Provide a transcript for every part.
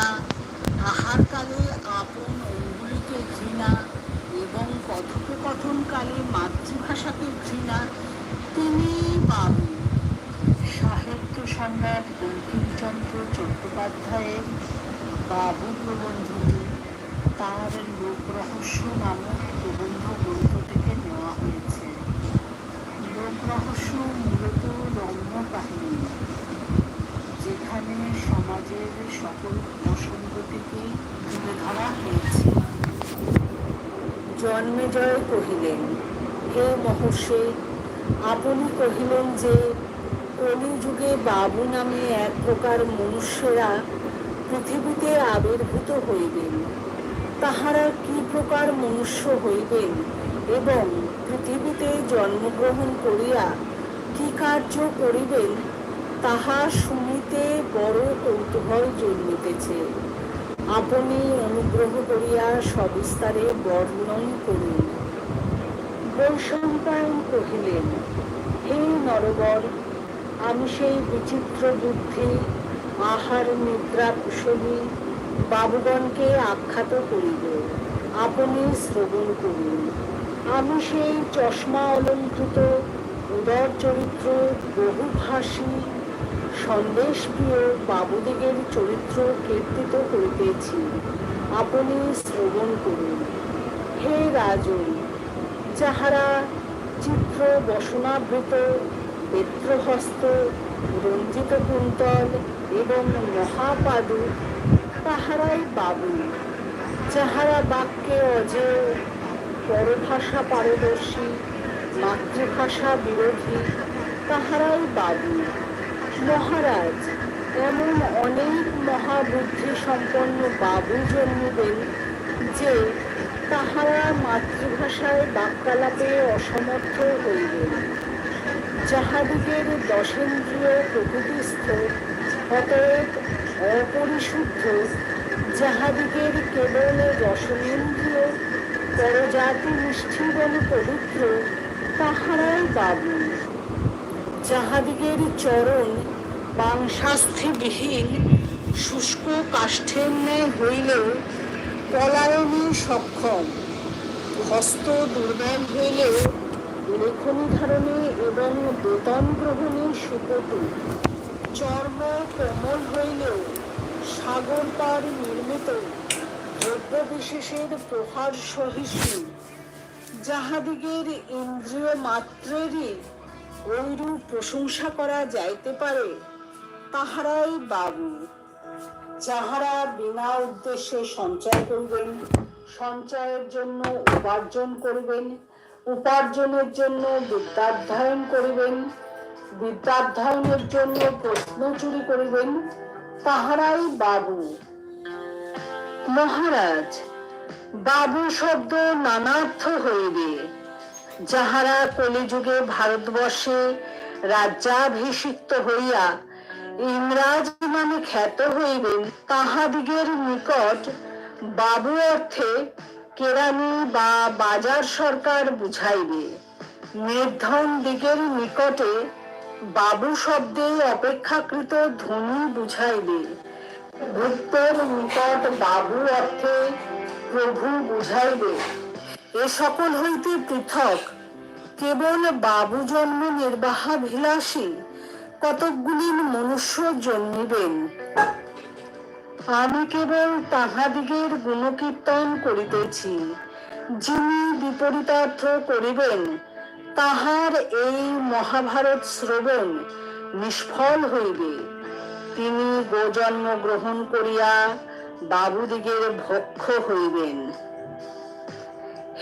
ঘৃণা আহার কালে আপন অঙ্গুলিকে ঘৃণা এবং কথোপকথনকালে মাতৃভাষাকে ঘৃণা তিনি বাবু সাহিত্য সম্রাট বঙ্কিমচন্দ্র চট্টোপাধ্যায়ের বাবু প্রবন্ধটি তার লোকরহস্য নামক প্রবন্ধ গ্রন্থ থেকে নেওয়া হয়েছে। লোকরহস্য মূলত রম্য কাহিনী। যেখানে সমাজের সকল অসঙ্গতিকে তুলে ধরা হয়েছে। জন্মেজয় কহিলেন, হে মহর্ষে, আপনি কহিলেন যে, কলিযুগে বাবু নামে এক প্রকার মনুষ্যরা পৃথিবীতে আবির্ভূত হইবেন। তাহারা কি প্রকার মনুষ্য হইবেন এবং পৃথিবীতে জন্মগ্রহণ করিয়া কি কার্য করিবেন তাহা শুনিতে বড় কৌতূহল জন্মিতেছে। আপনি অনুগ্রহ করিয়া সবিস্তারে বর্ণন করুন। বৈশম্পায়ন কহিলেন, হে নরবর, আমি সেই বিচিত্র বুদ্ধি, আহার নিদ্রা কুশলী, বাবুগণকে আখ্যাত করিব। আপনি শ্রবণ করুন। আমি সেই চশমা অলঙ্কৃত, উদর চরিত্র বহুভাষী সন্দেশ প্রিয় বাবুদিগের চরিত্র কীর্তিত করিতেছি। আপনি শ্রবণ করুন। হে রাজন, যাহারা চিত্র বসনাবৃত, বেত্রহস্ত, রঞ্জিত কুন্তল এবং মহাপাদু, তাহারাই বাবু। যাহারা বাক্যে অজেয়, পরভাষা পারদর্শী, মাতৃভাষা বিরোধী, তাহারাই বাবু। মহারাজ, এমন অনেক মহাবুদ্ধি সম্পন্ন বাবু জন্মিবেন যে তাহারা মাতৃভাষায় বাক্যালাপে অসমর্থ হইবেন। যাহাদিগের দশেন্দ্রিয় প্রকৃতিস্থ, অতএব অপরিশুদ্ধ, যাহাদিগের কেবল রসনেন্দ্রিয় পরজাতি নিষ্ঠিবন পবিত্র, তাহারাই বাবু। যাহাদিগের চরণ বাংশাস্থিবিহীন, শুষ্ক কাষ্ঠের ন্যায় হইলেও পলায়নে সক্ষম। হস্ত দুর্বল হইলেও লেখনী ধারণে এবং বেতন গ্রহণে সুপটু। চর্ম কোমল হইলেও সাগর পার নির্মিত দ্রব্য বিশেষের প্রহার সহিষ্ণু। যাহাদিগের ইন্দ্রিয় মাত্রেরই ঐরূপ প্রশংসা করা যাইতে পারে, তাহারাই বাবু। যাহারা বিনা উদ্দেশ্যে সঞ্চয় করবেন, সঞ্চয়ের জন্য উপার্জন করবেন, উপার্জনের জন্য বিদ্যাধ্যয়ন করিবেন, বিদ্যাধ্যয়নের জন্য প্রশ্ন চুরি করিবেন, তাহারাই বাবু। মহারাজ, বাবু শব্দ নানার্থ হইবে। যাহারা কলিযুগে ভারতবর্ষে রাজ্যাভিষিক্ত হইয়া ইংরাজ নামে খ্যাত হইবেন, তাহাদিগের নিকট বাবু অর্থে কেরানি বা বাজার সরকার বুঝাইবে। নির্ধন দিগের নিকটে বাবু শব্দে অপেক্ষাকৃত ধনী বুঝাইবে। ভৃত্যের নিকট বাবু অর্থে প্রভু বুঝাইবে। এ সকল হইতে পৃথক, কেবল বাবু জন্ম নির্বাহাভিলাষী, কতকগুলি মনুষ্য জন্মিবেন। আমি কেবল তাহাদিগের গুণকীর্তন করিতেছি, যিনি বিপরীতার্থ করিবেন, তাহার এই মহাভারত শ্রবণ নিষ্ফল হইবে। তিনি গোজন্ম গ্রহণ করিয়া বাবুদিগের ভক্ষ হইবেন।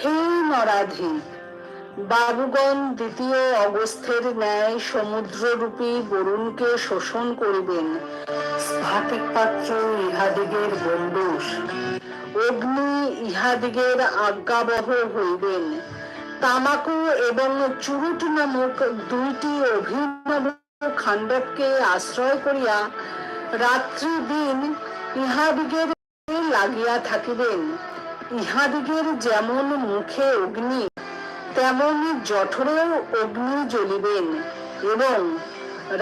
হে নরাধিক বাবুগণ দ্বিতীয় অগস্থের ন্যায় সমুদ্ররূপী বরুণকে শোষণ করিবেন। স্ফাটিক পাত্র ইহাদিগের বন্দোষ। অগ্নি ইহাদিগের আজ্ঞাবহ হইবেন। তামাকু এবং চুরুট নামক দুইটি অভিনব খাণ্ডবকে আশ্রয় করিয়া রাত্রি দিন ইহাদিগের লাগিয়া থাকিবেন। ইহাদিগের যেমন মুখে অগ্নি, তেমনি জঠরেও অগ্নি জ্বলিবেন এবং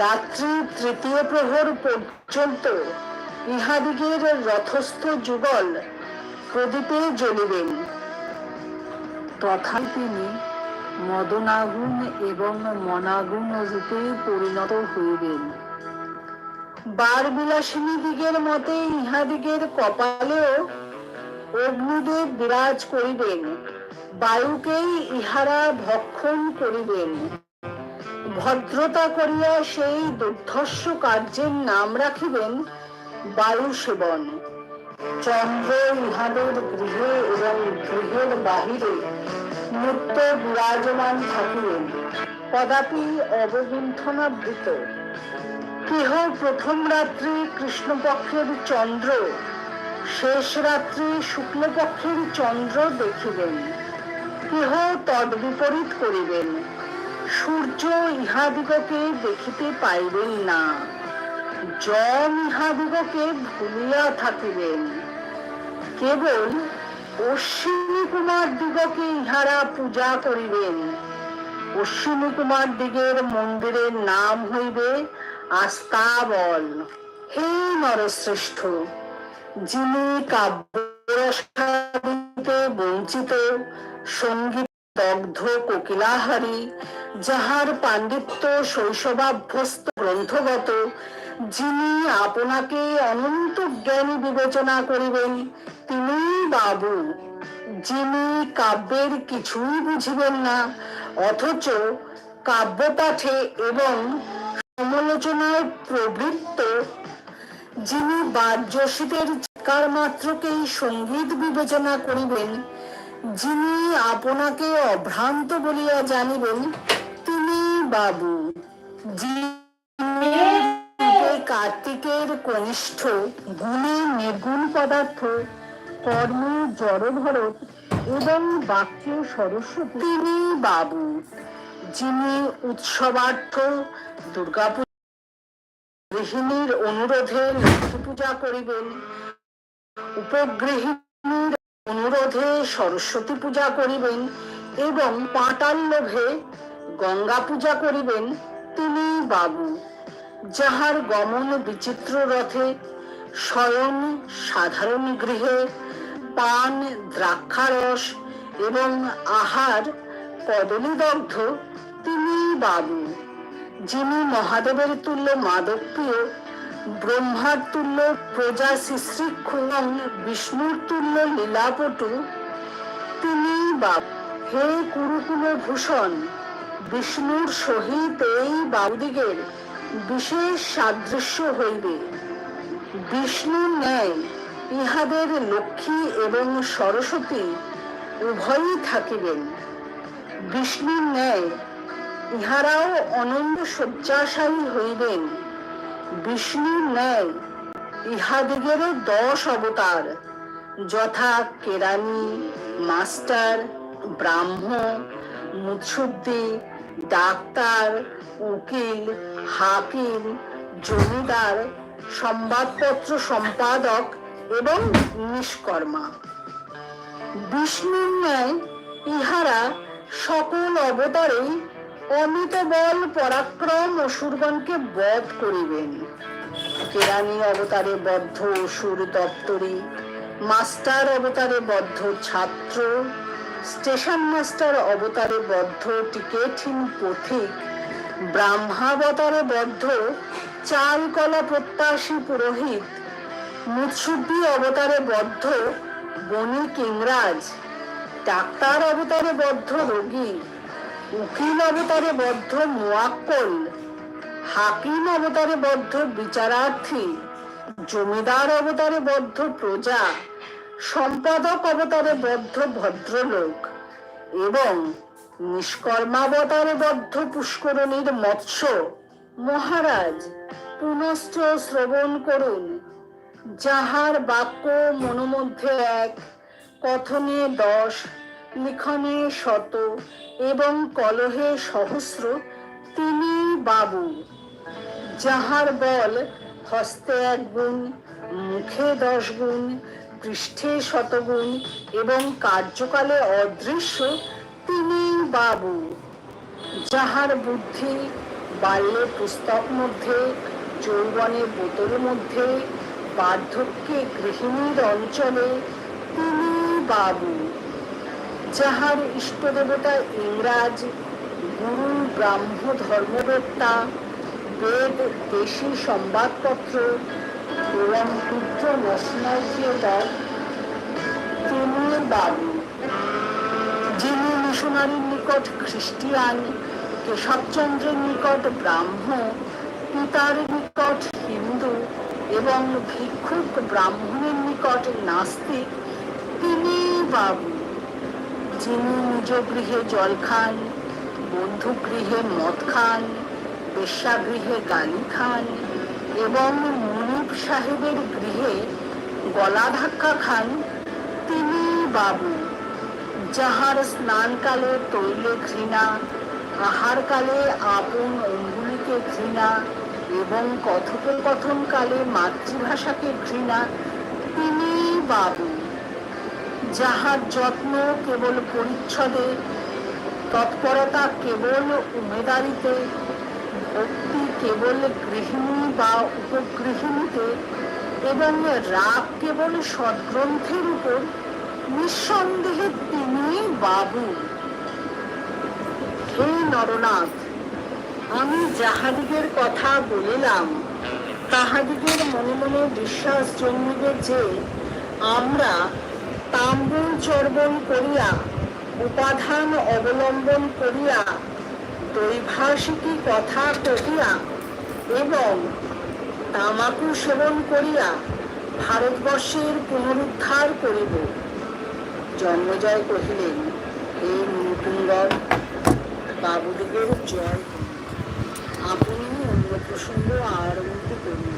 রাত্রি তৃতীয় প্রহর পর্যন্ত ইহাদিগের রথস্থ যুগল প্রদীপে জ্বলিবেন। তথা তিনি মদনাগুণ এবং মনাগুণ রূপে পরিণত হইবেন। বার বিলাসিনী দিগের মতে ইহাদিগের কপালেও অগ্নিদেব বিরাজ করিবেন, বায়ুকেই ইহারা ভক্ষণ করিবেন। ভদ্রতা করিয়া সেই দুর্ধর্ষ কার্যের নাম রাখিবেন বায়ু সেবন চন্দ্র ইহাদের গৃহে এবং গৃহের বাহিরে নিত্য বিরাজমান থাকিবেন। কদাপি অবগুণ্ঠনাবৃত কেহ প্রথম রাত্রি কৃষ্ণপক্ষের চন্দ্র শেষ রাত্রি শুক্লপক্ষের চন্দ্র দেখিবেন কেহ তদ্বিপরীত করিবেন, সূর্য ইহাদিগকে দেখিতে পাইবেন না জম ইহাদিগকে ভুলিয়া থাকিবেন। কেবল অশ্বিনী কুমার দিগকে ইহারা পূজা করিবেন। অশ্বিনী কুমার দিগের মন্দিরের নাম হইবে আস্তাবল। হে নরশ্রেষ্ঠ যিনি কাব্যরসাদিতে বঞ্চিত, সংগীত দগ্ধ কোকিলাহারি, যাহার পাণ্ডিত্য শৈশবাভ্যস্ত গ্রন্থগত, যিনি আপনাকে অনন্ত জ্ঞানী বিবেচনা করিবেন, তিনি বাবু, যিনি কাব্যের কিছুই বুঝিবেন না, অথচ কাব্যপাঠে এবং সমালোচনায় প্রবৃত্ত যিনি বাদ্যসিতের চিৎকার মাত্রকেই সংগীত বিবেচনা করিবেন। যিনি আপনাকে অভ্রান্ত বলিয়া জানিবেন, তিনি বাবু। কার্তিকের কনিষ্ঠ, গুণে নির্গুণ পদার্থ, কর্মে জড়ভরত এবং বাক্যে সরস্বতী। তিনি বাবু। যিনি উৎসবার্থ, দুর্গাপূজা গৃহিণীর অনুরোধে লক্ষ্মী পূজা করিবেন। উপগৃহিণীর অনুরোধে সরস্বতী পূজা করিবেন এবং পাটাল লোভে গঙ্গা পূজা করিবেন তিনি বাবু, যাহার গমন বিচিত্র রথে শয়ন সাধারণ গৃহে পান, দ্রাক্ষারস এবং আহার কদলীদগ্ধ তিনি বাবু। যিনি মহাদেবের তুল্য মাদক প্রিয় ব্রহ্মার তুল্য প্রজা শিশ্রিক্ষ এবং বিষ্ণুর তুল্য লীলাপটু তিনি বাবু হে কুরুকুল ভূষণ বিষ্ণুর সহিত এই বাবুদিগের বিশেষ সাদৃশ্য হইবে। বিষ্ণুর ন্যায় ইহাদের লক্ষ্মী এবং সরস্বতী উভয়ই থাকিবেন। বিষ্ণুর ন্যায় ইহারাও অনন্য শয্যাশায়ী হইবেন। বিষ্ণুর ন্যায়, ইহাদিগেরও দশ অবতার, যথা কেরানি মাস্টার, ব্রাহ্ম, মুৎসুদ্দি, ডাক্তার, উকিল, হাকিম, জমিদার, সংবাদপত্র সম্পাদক এবং নিষ্কর্মা। বিষ্ণুর ন্যায় ইহারা সকল অবতারেই অমিত বল পরাক্রম অসুরগণকে বধ করিবেন। কেরানি অবতারে বদ্ধ অসুর দপ্তরি, মাস্টার অবতারে বদ্ধ ছাত্র, স্টেশন মাস্টার অবতারে বদ্ধ টিকেটহীন পথিক, ব্রাহ্মাবতারে বদ্ধ চালকলা প্রত্যাশী পুরোহিত, মুৎসুদ্দি অবতারে বদ্ধ বণিক ইংরাজ, ডাক্তার অবতারে বদ্ধ রোগী। উকিল অবতারে বদ্ধ মোয়াক্কল, হাকিম অবতারে বদ্ধ বিচারার্থী, জমিদার অবতারে বদ্ধ প্রজা, সম্পাদক অবতারে বদ্ধ ভদ্রলোক এবং নিষ্কর্মাবতারে বদ্ধ পুষ্করণীর মৎস্য মহারাজ পুনশ্চ শ্রবণ করুন। যাহার বাক্য মনোমধ্যে এক, কথনে দশ, লিখনে শত এবং কলহে সহস্র তিনি বাবু, যাহার বল হস্তে এক গুণ, মুখে দশ গুণ, পৃষ্ঠে শতগুণ এবং কার্যকালে অদৃশ্য তিনি বাবু, যাহার বুদ্ধি বাল্যে পুস্তক মধ্যে, যৌবনে বোতল মধ্যে, বার্ধক্যে গৃহিণীর অঞ্চলে তিনি বাবু। যাহার ইষ্টদেবতা ইংরাজ, গুরু ব্রাহ্ম ধর্মবেত্তা বেদ, দেশি সংবাদপত্র, এবং রুদ্র ন্যাশনাল থিয়েটার তিনি বাবু যিনি মিশনারির নিকট খ্রিস্টিয়ান, কেশবচন্দ্রের নিকট ব্রাহ্ম, পিতার নিকট হিন্দু, এবং ভিক্ষুক ব্রাহ্মণের নিকট নাস্তিক তিনি বাবু যিনি নিজ গৃহে জল খান, বন্ধু গৃহে মদ খান বেশ্যাগৃহে গালি খান এবং মুনিপ সাহেবের গৃহে গলা ধাক্কা খান তিনি বাবু। যাহার স্নানকালে তৈলে ঘৃণা আহারকালে আপন অঙ্গুলিকে ঘৃণা এবং কথোপকথন কালে মাতৃভাষাকে ঘৃণা, তিনি বাবু। যাহার যত্ন কেবল পরিচ্ছদে, তৎপরতা কেবল উমেদারিতে, ভক্তি কেবল গৃহিণী বা উপগৃহিণীতে এবং রাগ কেবল সদ্গ্রন্থের উপর, নিঃসন্দেহে তিনি বাবু। হে নরনাথ, আমি যাহাদিগের কথা বলিলাম, তাহাদিগের মনে মনে বিশ্বাস জন্মিবে যে আমরা তাম্বুল চর্বণ করিয়া, উপাধান অবলম্বন করিয়া দৈভাষিকী কথা কহিয়া এবং তামাকু সেবন করিয়া ভারতবর্ষের পুনরুদ্ধার করিব। জন্মজয় কহিলেন, হে মুকুন্দর বাবুদিগের জয় আপনি অন্য প্রসঙ্গ আরম্ভ করুন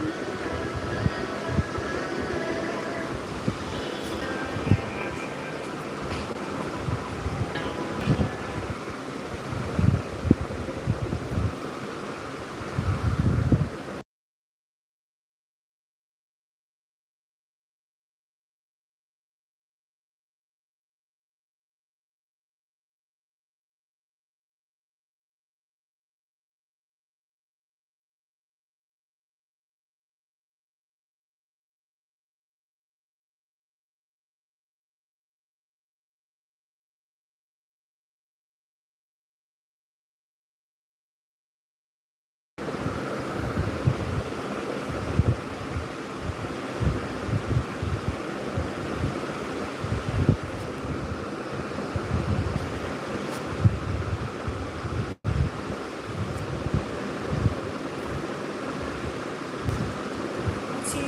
যে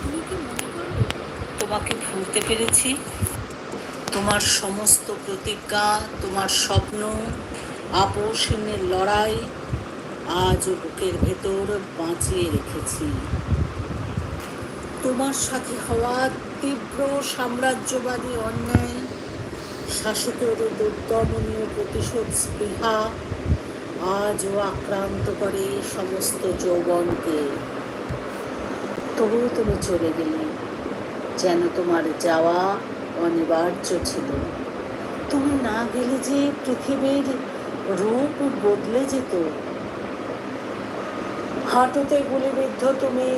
তুমি কি মনে করো ভুলতে পেরেছি। তোমার সমস্ত প্রতিজ্ঞা, তোমার স্বপ্ন, আপোষহীনের লড়াই আজ বুকের ভেতর বাঁচিয়ে রেখেছি। তোমার সাথে হওয়া তীব্র সাম্রাজ্যবাদী অন্যায় শাসকের দুর্দমনীয় প্রতিশোধ স্পৃহা আজও আক্রান্ত করে সমস্ত যৌবনকে। তবুও তুমি চলে গেলে। যেন তোমার যাওয়া অনিবার্য ছিল। তুমি না গেলে যে পৃথিবীর রূপ বদলে যেত। হাঁটুতে গুলিবিদ্ধ তুমি,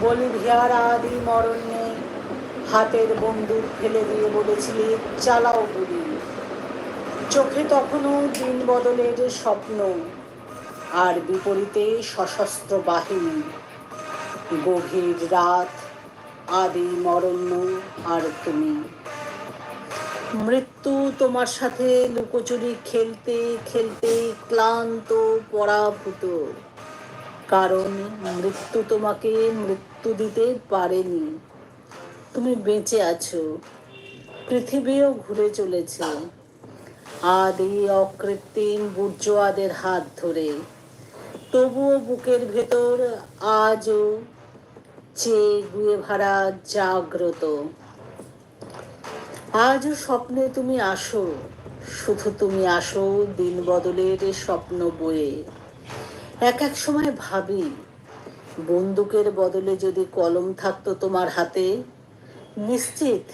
বলিভিয়ার আদি মরণ্যে হাতের বন্দুক ফেলে দিয়ে বলেছিলে, চালাও গুলি। চোখে তখনও দিন বদলের স্বপ্ন, আর বিপরীতে সশস্ত্র বাহিনী। গভীর রাত আদি মরণ্য আর তুমি। মৃত্যু তোমার সাথে লুকোচুরি খেলতে খেলতে ক্লান্ত, পরাভূত। কারণ মৃত্যু তোমাকে মৃত্যু দিতে পারেনি। তুমি বেঁচে আছো, পৃথিবীও ঘুরে চলেছে। আদি অকৃত্রিম বুর্জোয়াদের হাত ধরে, তবুও বুকের ভেতর আজও চেয়ে গুয়ে ভরা জাগ্রত। আজও স্বপ্নে তুমি আসো, শুধু তুমি আসো দিন বদলের স্বপ্ন বয়ে। এক এক সময় ভাবি, বন্দুকের বদলে যদি কলম থাকতো তোমার হাতে, নিশ্চিত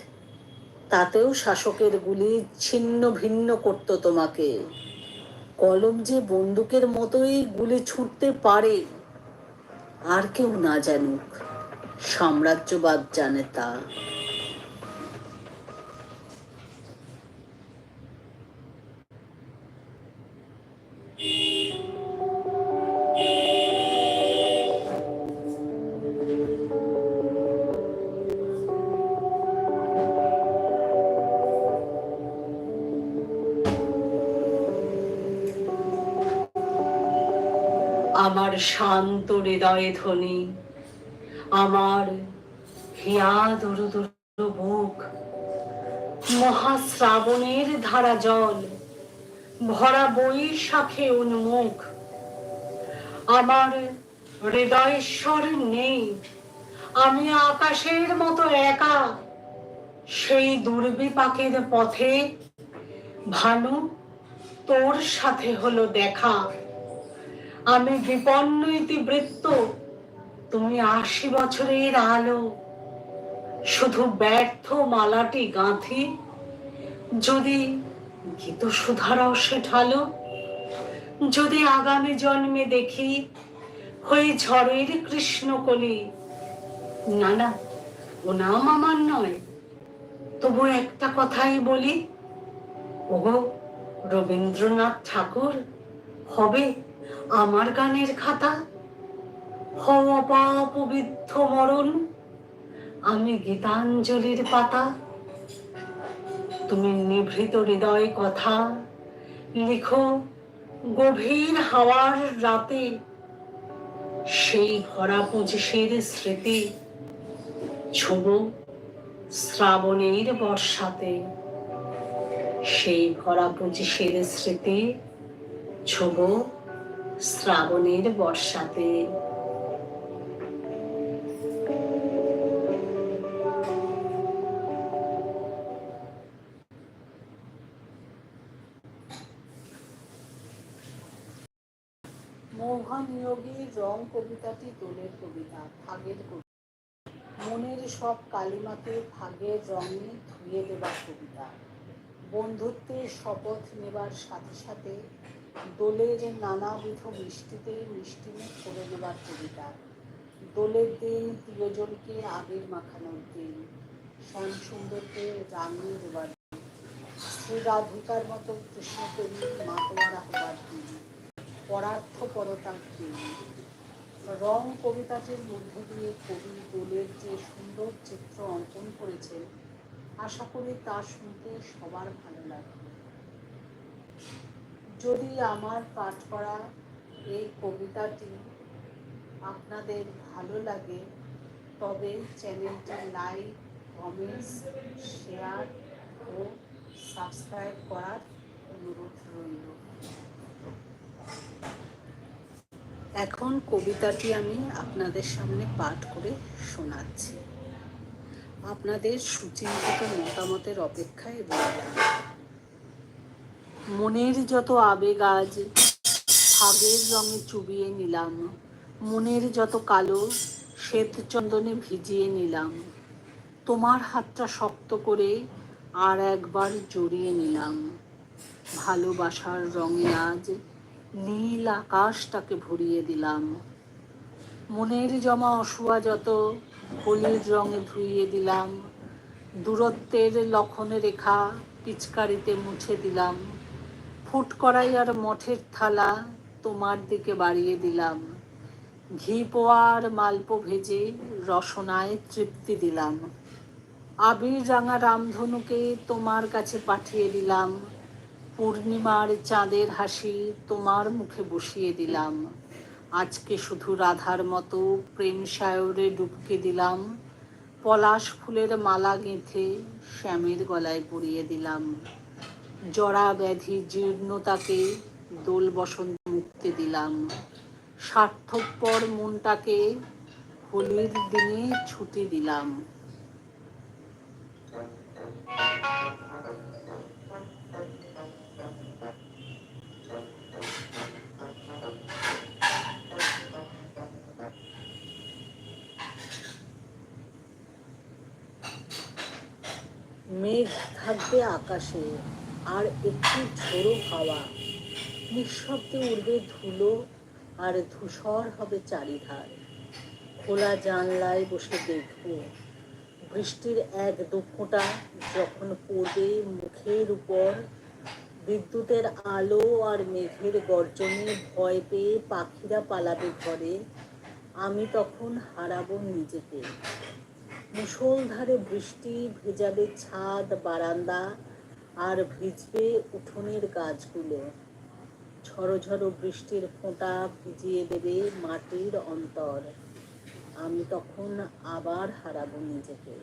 তাতেও শাসকের গুলি ছিন্ন ভিন্ন করত তোমাকে। কলম যে বন্দুকের মতোই গুলি ছুটতে পারে, আর কেউ না জানুক। সাম্রাজ্যবাদ জানে তা আমার শান্ত হৃদয়ে ধ্বনি আমার হিয়া মহাশ্রাবণের ধারা জল, ভরা বৈশাখে উন্মুখ। আমার হৃদয়েশ্বর নেই, আমি আকাশের মতো একা। সেই দুর্বিপাকের পথে ভানু, তোর সাথে হলো দেখা। আমি বিপন্ন ইতিবৃত্ত তুমি আশি বছরের আলো, শুধু ব্যর্থ মালাটি গাঁথি, যদি গীত সুধারাও সে ঢালো, যদি আগামী জন্মে দেখি হয়ে ঝড়ের কৃষ্ণকলি। না না, ও নাম আমার নয়। তবু একটা কথাই বলি, ওগো, রবীন্দ্রনাথ ঠাকুর, হবে আমার গানের খাতা। অপবিদ্ধ মরণ আমি গীতাঞ্জলির পাতা। তুমি নিভৃত হৃদয় কথা লিখো গভীর হাওয়ার রাতে, সেই ভরা পঁচিশের স্মৃতি ছুব শ্রাবণের বর্ষাতে। সেই ভরা পঁচিশের স্মৃতি ছুব শ্রাবণের বর্ষাতে। মহানিয়োগী রং কবিতাটি দোলের কবিতা, ভাগের কবিতা। মনের সব কালিমাতে ভাগের রঙে ধুয়ে দেবার কবিতা। বন্ধুত্বের শপথ নেবার সাথে সাথে দোলের নানাবিধ মিষ্টিতে মিষ্টিমুখ করে দেবার কবিতা। দোলের দিন প্রিয়জনকে আগের মাখানোর দিন শ্যাম সুন্দরকে রাঙিয়ে দেবার দিন। শ্রী রাধিকার মতো কৃষ্ণপ্রেমী মাতোয়ারা হবার দিন। পরার্থপরতার দিন রং কবিতাটির মধ্যে দিয়ে কবি দোলের যে সুন্দর চিত্র অঙ্কন করেছেন, আশা করি তা শুনতে সবার ভালো লাগবে। যদি আমার পাঠ করা এই কবিতাটি আপনাদের ভালো লাগে, তবে চ্যানেলটি লাইক, কমেন্টস, শেয়ার ও সাবস্ক্রাইব করার অনুরোধ রইল। এখন কবিতাটি আমি আপনাদের সামনে পাঠ করে শোনাচ্ছি। আপনাদের সুচিন্তিত মতামতের অপেক্ষায় রইলাম মনের যত আবেগ আজ, ভাগের রঙে চুবিয়ে নিলাম। মনের যত কালো, শ্বেত চন্দনে ভিজিয়ে নিলাম। তোমার হাতটা শক্ত করে আর একবার জড়িয়ে নিলাম। ভালোবাসার রঙে আজ নীল আকাশটাকে ভরিয়ে দিলাম। মনের জমা অসুয়া যত হোলির রঙে ধুইয়ে দিলাম। দূরত্বের লক্ষণে রেখা পিচকারিতে মুছে দিলাম। ফুট করাই আর মঠের থালা তোমার দিকে বাড়িয়ে দিলাম। ঘি পোয়া আর মালপো ভেজে রসনায় তৃপ্তি দিলাম। আবির রাঙা রামধনুকে তোমার কাছে পাঠিয়ে দিলাম। পূর্ণিমার চাঁদের হাসি তোমার মুখে বসিয়ে দিলাম। আজকে শুধু রাধার মতো প্রেম সায়রে ডুবকে দিলাম। পলাশ ফুলের মালা গেঁথে শ্যামের গলায় পরিয়ে দিলাম। জরা ব্যাধি জীর্ণতাকে দোল বসন্ত মুক্তি দিলাম। স্বার্থপর মনটাকে হোলির দিনে ছুটি দিলাম। মেঘ থাকবে আকাশে, আর একটু ঝোড়ো হাওয়া। নিঃশব্দে উড়বে ধুলো, আর ধূসর হবে চারিধার। খোলা জানলায় বসে দেখব। বৃষ্টির এক দুফোঁটা যখন পড়বে মুখের উপর, বিদ্যুতের আলো আর মেঘের গর্জনে ভয় পেয়ে পাখিরা পালাবে ঘরে। আমি তখন হারাবো নিজেকে। মুষলধারে বৃষ্টি ভেজাবে ছাদ, বারান্দা আর ভিজবে উঠোনের গাছগুলো। ঝড়ো ঝড়ো বৃষ্টির ফোঁটা ভিজিয়ে দেবে মাটির অন্তর। আমি তখন আবার হারাবো নিজেকে।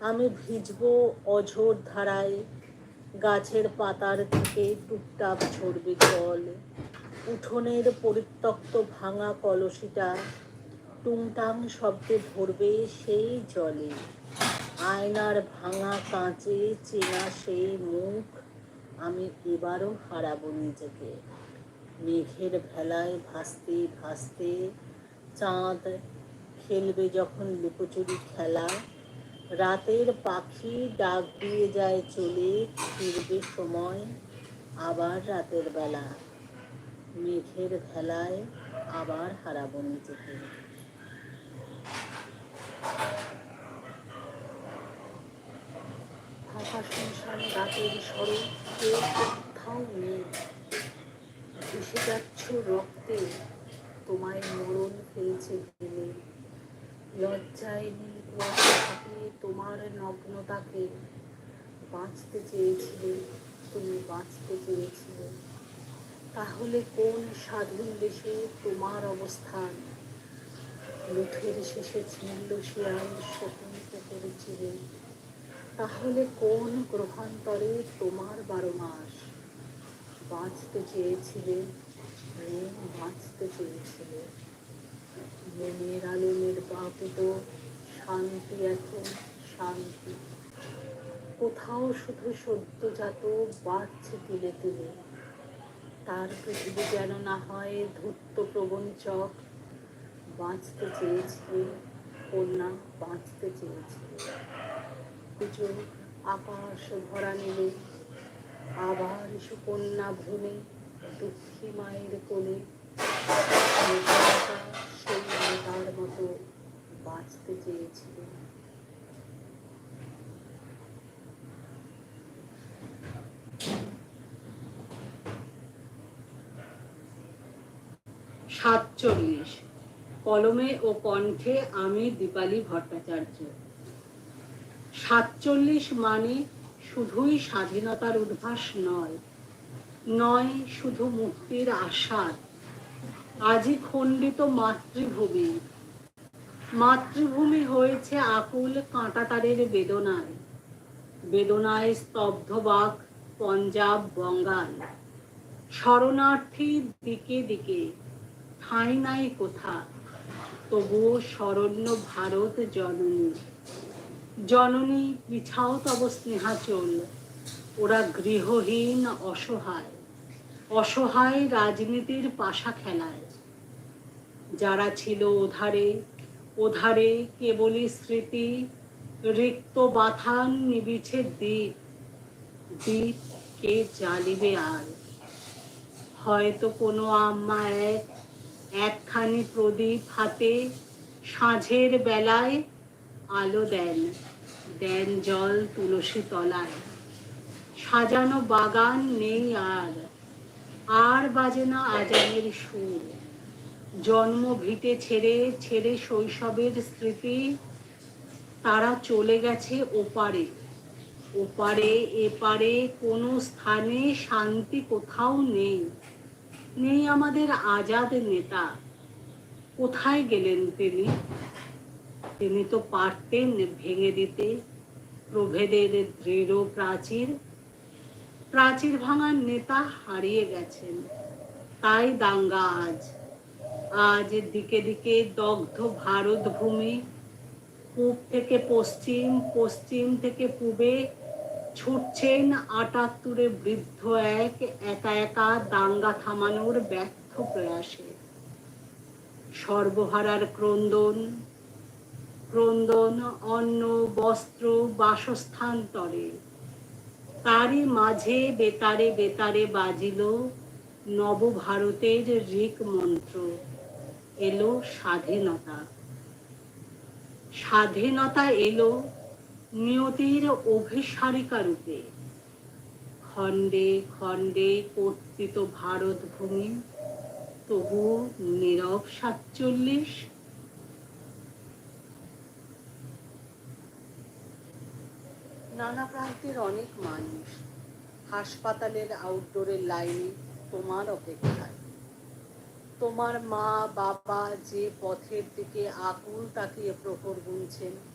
আমি ভিজবো অঝোর ধারায়। গাছের পাতার থেকে টুকটাক ঝরবে জল। উঠোনের পরিত্যক্ত ভাঙা কলসিটা টুংটাং শব্দে ভরবে সেই জলে। আয়নার ভাঙা কাঁচে চেনা সেই মুখ, আমি এবারও হারাবো নিজেকে। মেঘের ভেলায় ভাসতে ভাসতে চাঁদ খেলবে যখন লুকোচুরি খেলা। রাতের পাখি ডাক দিয়ে যায় চলে, ফিরবে সময় আবার রাতের বেলা। মেঘের ভেলায় আবার হারাবো নিজেকে। লজ্জায় তোমার নগ্নতাকে বাঁচতে চেয়েছিলে। তুমি বাঁচতে চেয়েছিলে। তাহলে কোন স্বাধীন দেশে তোমার অবস্থান? লুঠের শেষে ছিন্ন শিয়াল শকুনকে করেছিলে তাহলে কোন গ্রহান্তরে তোমার বারো মাস? বাঁচতে চেয়েছিলে, প্রেম বাঁচতে চেয়েছিলে। মনের আলো নির্বাপিত, শান্তি এখন শান্তি। কোথাও শুধু সদ্যজাত বাড়ছে তিলে তিলে। তার পৃথিবী যেন না হয় ধূর্ত প্রবঞ্চক বাঁচতে চেয়েছিলে কন্যা বাঁচতে চেয়েছিলে চোখ আকাশ ভরা নিলে, আবার সুকন্যা ভূমি দুঃখী মায়ের কোলে। সেই মেঘার মতো বাঁচতে চেয়েছিল। সাতচল্লিশ। কলমে ও কণ্ঠে আমি দীপালি ভট্টাচার্য। সাতচল্লিশ মানে শুধুই স্বাধীনতার উদ্ভাস নয় নয় শুধু মুক্তির আশার। আজই খণ্ডিত মাতৃভূমি। মাতৃভূমি হয়েছে আকুল কাঁটাতারের বেদনায়। বেদনায় স্তব্ধ বাক পঞ্জাব বঙ্গাল। শরণার্থী দিকে দিকে, ঠাঁই নাই কোথা তবুও শরণ্য ভারত জননী। জননী পিছাও তব স্নেহাচল ওরা গৃহহীন অসহায়। অসহায় রাজনীতির পাশা খেলায়। যারা ছিল ওধারে ওধারে কেবলই স্মৃতি, রিক্ত বাথান নিবিছে দ্বীপ। দ্বীপ কে জ্বালিবে আর? হয়তো কোনো আম্মা এক একখানি প্রদীপ হাতে সাঁঝের বেলায় আলো দেন দেন জল তুলসী তলায়। সাজানো বাগান নেই আর আর বাজে না আজানের সুর। জন্ম ভিটে ছেড়ে ছেড়ে শৈশবের স্মৃতি, তারা চলে গেছে ওপারে। ওপারে, এপারে কোনো স্থানে শান্তি কোথাও নেই। নেই আমাদের আজাদ নেতা। কোথায় গেলেন তিনি? তিনি তো পারতেন ভেঙে দিতে, প্রভেদের দৃঢ় প্রাচীর। প্রাচীর ভাঙার নেতা হারিয়ে গেছেন। তাই দাঙ্গা আজ। আজ দিকে দিকে দগ্ধ ভারত ভূমি পূব থেকে পশ্চিম পশ্চিম থেকে পূবে ছুটছেন আটাত্তরে বৃদ্ধ এক একা একা দাঙ্গা থামানোর ব্যর্থ প্রয়াসে। সর্বহারার ক্রন্দন ক্রন্দন অন্ন, বস্ত্র, বাসস্থান তরে। তারই মাঝে বেতারে বেতারে বাজিল নবভারতের ঋক মন্ত্র এলো স্বাধীনতা। স্বাধীনতা এলো নিয়তির অভিসারিকা রূপে। খণ্ডে খণ্ডে কর্তৃত ভারত ভূমি তবু নীরব সাতচল্লিশ। নানা প্রান্তের অনেক মানুষ হাসপাতালের আউটডোরের লাইনে তোমার অপেক্ষায়। তোমার মা, বাবা যে পথের দিকে আকুল তাকিয়ে প্রহর গুনছেন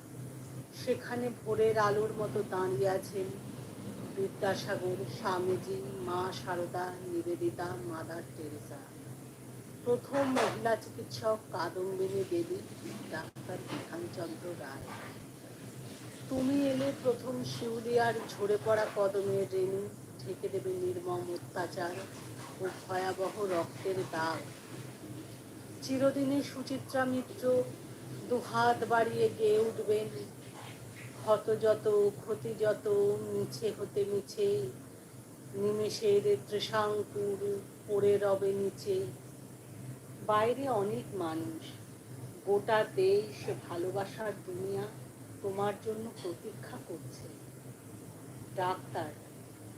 সেখানে ভোরের আলোর মতো দাঁড়িয়ে আছেন বিদ্যাসাগর, স্বামীজি, মা সারদা, নিবেদিতা, মাদার টেরেসা। প্রথম মহিলা চিকিৎসক কাদম্বিনী দেবী, ডাক্তার বিধানচন্দ্র রায়। তুমি এলে প্রথম শিউলিয়ার ঝরে পড়া কদমের রেণু, ঢেকে দেবে নির্মম অত্যাচার ও ভয়াবহ রক্তের দাগ। চিরদিনে সুচিত্রা মিত্র, দুহাত বাড়িয়ে গেয়ে উঠবেন ক্ষত যত, ক্ষতি যত, মিছে হতে মিছে, নিমেষের তৃষাঙ্কুর পড়ে রবে নিচে। বাইরে অনেক মানুষ, গোটা দেশ ভালোবাসার দুনিয়া তোমার জন্য প্রতীক্ষা করছে। ডাক্তার,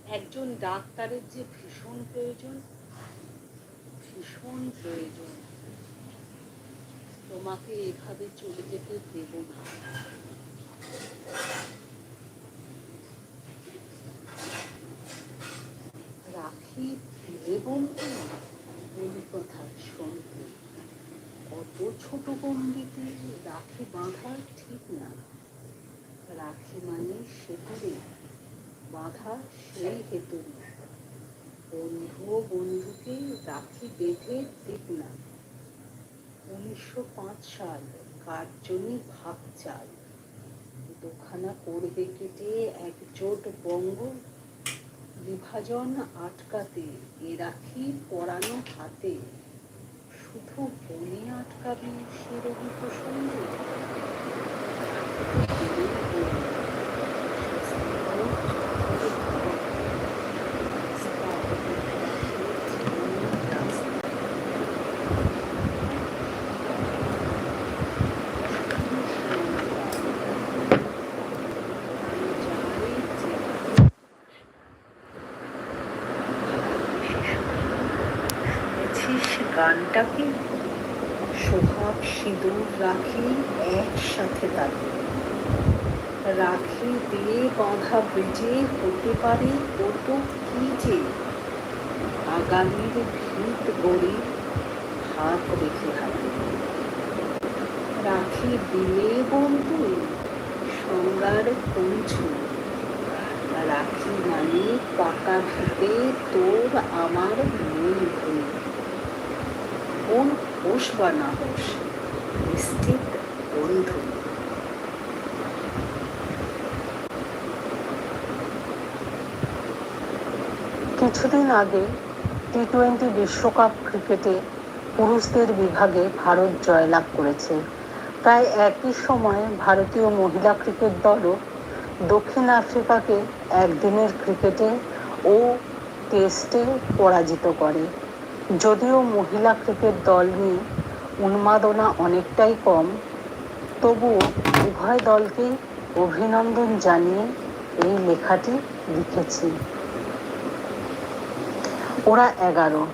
একজন ডাক্তারের যে ভীষণ প্রয়োজন ভীষণ প্রয়োজন। তোমাকে এভাবে চলে যেতে দেব না। রাখি কত ছোট রাখি ঠিক না। রাখি মানে সেতুরে, বাঁধা সেই হেতু বন্ধু বন্ধুকে রাখি বেঁধে দিক না। উনিশশো পাঁচ সাল কার্জনী ভাগ চাল দুখানা করবে কেটে একজোট বঙ্গ বিভাজন আটকাতে, এ রাখি পরানো হাতে। শুধু বনে আটকাবি সে রবি শুনেছিস সোহাগ সিঁদুর রাখি একসাথে তাদের রাখি দিয়ে বাঁধা ব্রিজে হতে পারে কত কি যে। আগামীর ভিত গড়ি হাত রেখে হাতে রাখি দিলে বন্ধু সংজ্ঞার পৌঁছু রাখি মানে পাকা ভিতে তোর আমার মূল ভূমি কোন হোস বা না হোস নিশ্চিত বন্ধু। কিছুদিন আগে টি টোয়েন্টি বিশ্বকাপ ক্রিকেটে পুরুষদের বিভাগে ভারত জয়লাভ করেছে। প্রায় একই সময়ে ভারতীয় মহিলা ক্রিকেট দলও দক্ষিণ আফ্রিকাকে একদিনের ক্রিকেটে ও টেস্টে পরাজিত করে। যদিও মহিলা ক্রিকেট দল নিয়ে উন্মাদনা অনেকটাই কম তবুও উভয় দলকে অভিনন্দন জানিয়ে এই লেখাটি লিখেছি। ওরা এগারো।